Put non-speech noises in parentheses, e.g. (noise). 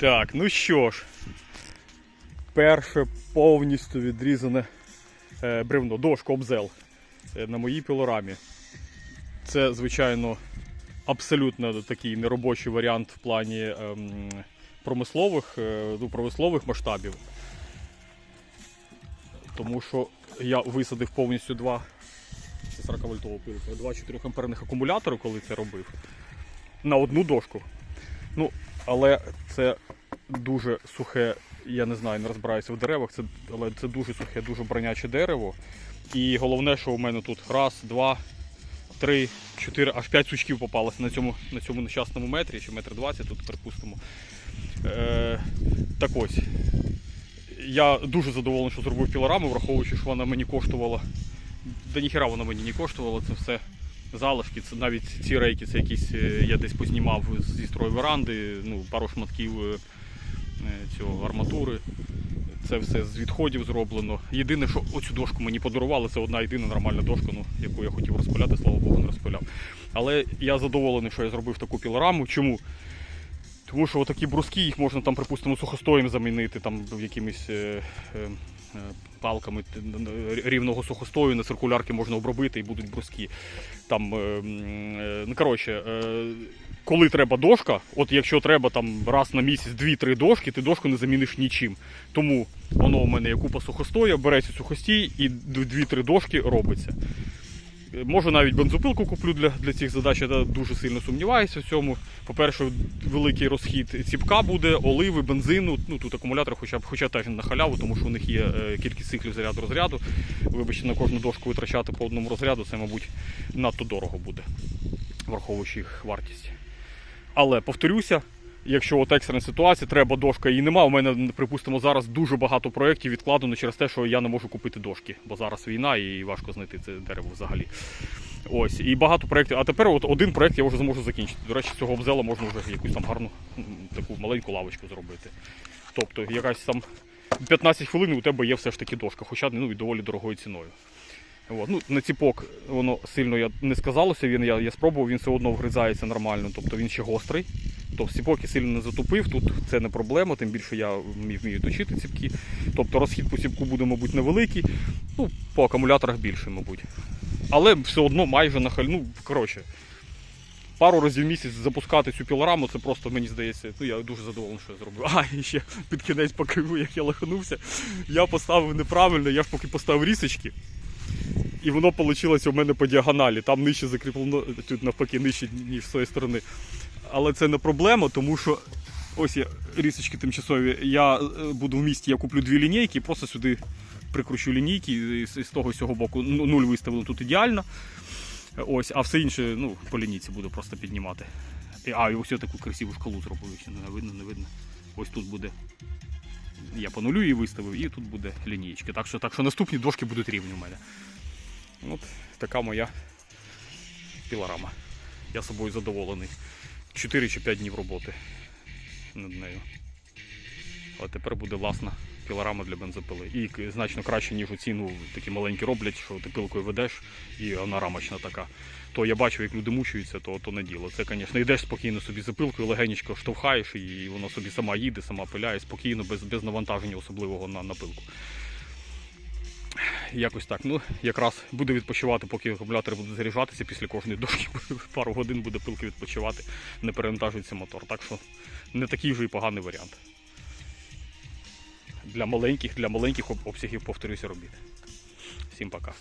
Так, ну що ж, перше повністю відрізане е, бревно, дошка обзел е, на моїй пілорамі. Це, звичайно, абсолютно такий неробочий варіант в плані ем, промислових, е, ну, промислових масштабів. Тому що я висадив повністю два 40 вольтового пилка, два 4 амперних акумулятори, коли це робив, на одну дошку. Ну, але це дуже сухе, я не знаю, не розбираюся в деревах, це, але це дуже сухе, дуже броняче дерево. І головне, що у мене тут раз, два, три, чотири, аж п'ять сучків попалося на цьому, на цьому нещасному метрі, чи метр двадцять тут припустимо. Е, так ось. Я дуже задоволений, що зробив пілораму, враховуючи, що вона мені коштувала. Да ніхера вона мені не коштувала, це все залишки. Це навіть ці рейки, це якісь е, я десь познімав зі строю веранди, ну, пару шматків е, е, цього арматури. Це все з відходів зроблено. Єдине, що оцю дошку мені подарували, це одна єдина нормальна дошка, ну, яку я хотів розпиляти, слава Богу, не розпиляв. Але я задоволений, що я зробив таку пілораму. Чому? Тому що такі бруски, їх можна там, припустимо, сухостоєм замінити, там якимись палками н- н- рівного сухостою на циркулярки можна обробити і будуть бруски. Там, е, е, ну, коротше, е, коли треба дошка, от якщо треба там раз на місяць дві-три дошки, ти дошку не заміниш нічим. Тому воно у мене є купа сухостоя, береться сухостій і дві-три дошки робиться. Може навіть бензопилку куплю для, для цих задач, я дуже сильно сумніваюся в цьому. По-перше, великий розхід ціпка буде, оливи, бензину. Ну тут акумулятор, хоча б хоча теж на халяву, тому що у них є е, кількість циклів заряду розряду. Вибачте, на кожну дошку витрачати по одному розряду, це, мабуть, надто дорого буде, враховуючи їх вартість. Але повторюся, якщо от екстрена ситуація, треба дошка і нема. У мене, припустимо, зараз дуже багато проєктів відкладено через те, що я не можу купити дошки, бо зараз війна і важко знайти це дерево взагалі. Ось, і багато проєктів. А тепер от один проєкт я вже зможу закінчити. До речі, з цього обзела можна вже якусь там гарну таку маленьку лавочку зробити. Тобто, якась там 15 хвилин у тебе є все ж таки дошка, хоча ну, і доволі дорогою ціною. От. Ну, на ціпок воно сильно я не сказалося, він, я, я спробував, він все одно вгризається нормально, тобто він ще гострий. Тобто ціпок я сильно не затупив, тут це не проблема, тим більше я вмію, точити ціпки. Тобто розхід по ціпку буде, мабуть, невеликий, ну, по акумуляторах більше, мабуть. Але все одно майже на. Ну, коротше, пару разів в місяць запускати цю пілораму, це просто мені здається, ну я дуже задоволений, що я зробив. А, і ще під кінець покажу, як я лоханувся. Я поставив неправильно, я ж поки поставив рісочки. І воно вийшло у мене по діагоналі. Там нижче закріплено, тут навпаки нижче, ніж з цієї сторони. Але це не проблема, тому що ось я рісочки тимчасові. Я е, буду в місті, я куплю дві лінійки, просто сюди прикручу лінійки з того цього боку ну, нуль виставлено тут ідеально. Ось, а все інше ну, по лінійці буду просто піднімати. А, і ось я таку красиву шкалу зробив, ще не видно, не видно. Ось тут буде. Я по нулю її виставив, і тут буде лінієчки. Так що, так що наступні дошки будуть рівні у мене. От така моя пілорама. Я собою задоволений. 4 чи 5 днів роботи над нею. А тепер буде власна пілорама для бензопили. І значно краще, ніж оці ну, такі маленькі роблять, що ти пилкою ведеш і вона рамочна така. То я бачу, як люди мучаються, то, то не діло. Це, звісно, йдеш спокійно собі за пилкою, легенечко штовхаєш, і воно собі сама їде, сама пиляє, спокійно, без, без навантаження особливого на, на пилку. Якось так. Ну, якраз буде відпочивати, поки акумулятори будуть заряджатися після кожної (laughs) дошки. Пару годин буде пилки відпочивати, не перевантажується мотор. Так що не такий вже і поганий варіант. Для маленьких, для маленьких обсягів, повторюся, робіт. Всім пока.